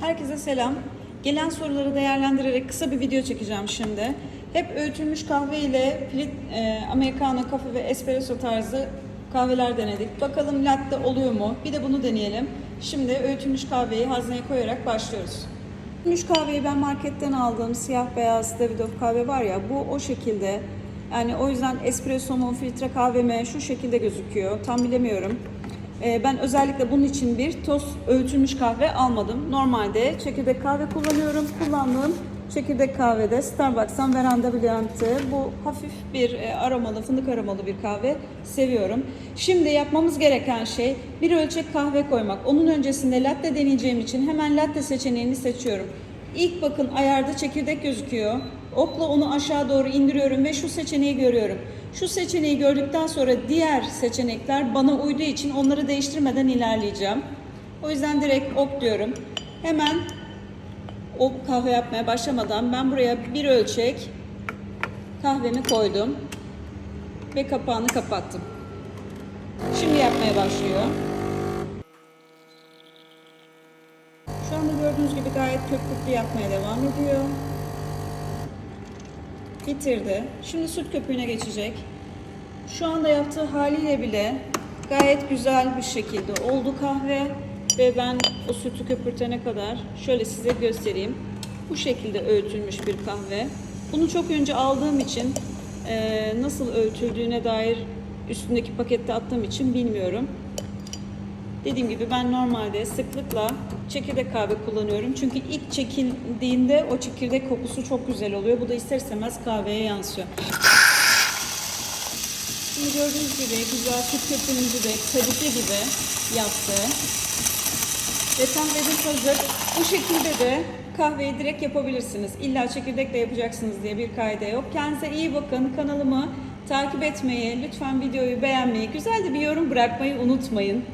Herkese selam. Gelen soruları değerlendirerek kısa bir video çekeceğim şimdi. Hep öğütülmüş kahve ile filit, e, americano, kafe ve espresso tarzı kahveler denedik. Bakalım latte oluyor mu? Bir de bunu deneyelim. Şimdi öğütülmüş kahveyi hazneye koyarak başlıyoruz. Öğütülmüş kahveyi ben marketten aldığım siyah beyaz Davidoff kahve var ya bu o şekilde. Yani o yüzden espresso mu, filtre kahve mi şu şekilde gözüküyor. Tam bilemiyorum. Ee, Ben özellikle bunun için bir toz öğütülmüş kahve almadım. Normalde çekirdek kahve kullanıyorum. Kullandığım çekirdek kahvede Starbucks'tan Veranda Brilliante. Bu hafif bir e, aromalı, fındık aromalı bir kahve seviyorum. Şimdi yapmamız gereken şey bir ölçek kahve koymak. Onun öncesinde latte deneyeceğim için hemen latte seçeneğini seçiyorum. İlk bakın ayarda çekirdek gözüküyor. Okla onu aşağı doğru indiriyorum ve şu seçeneği görüyorum. Şu seçeneği gördükten sonra diğer seçenekler bana uyduğu için onları değiştirmeden ilerleyeceğim. O yüzden direkt ok diyorum. Hemen o kahve yapmaya başlamadan ben buraya bir ölçek kahvemi koydum ve kapağını kapattım. Şimdi yapmaya başlıyor. Şu anda gördüğünüz gibi gayet köpüklü yapmaya devam ediyor. Bitirdi. Şimdi süt köpüğüne geçecek. Şu anda yaptığı haliyle bile gayet güzel bir şekilde oldu kahve ve ben o sütü köpürtene kadar şöyle size göstereyim. Bu şekilde öğütülmüş bir kahve. Bunu çok önce aldığım için nasıl öğütüldüğüne dair üstündeki pakette attığım için bilmiyorum. Dediğim gibi ben normalde sıklıkla çekirdek kahve kullanıyorum. Çünkü ilk çekildiğinde o çekirdek kokusu çok güzel oluyor. Bu da ister istemez kahveye yansıyor. Şimdi gördüğünüz gibi güzel süt köpüğümüzü de kadifle gibi yaptı. Ve kahvemiz hazır. Bu şekilde de kahveyi direkt yapabilirsiniz. İlla çekirdekle yapacaksınız diye bir kaide yok. Kendinize iyi bakın. Kanalımı takip etmeyi, lütfen videoyu beğenmeyi, güzel de bir yorum bırakmayı unutmayın.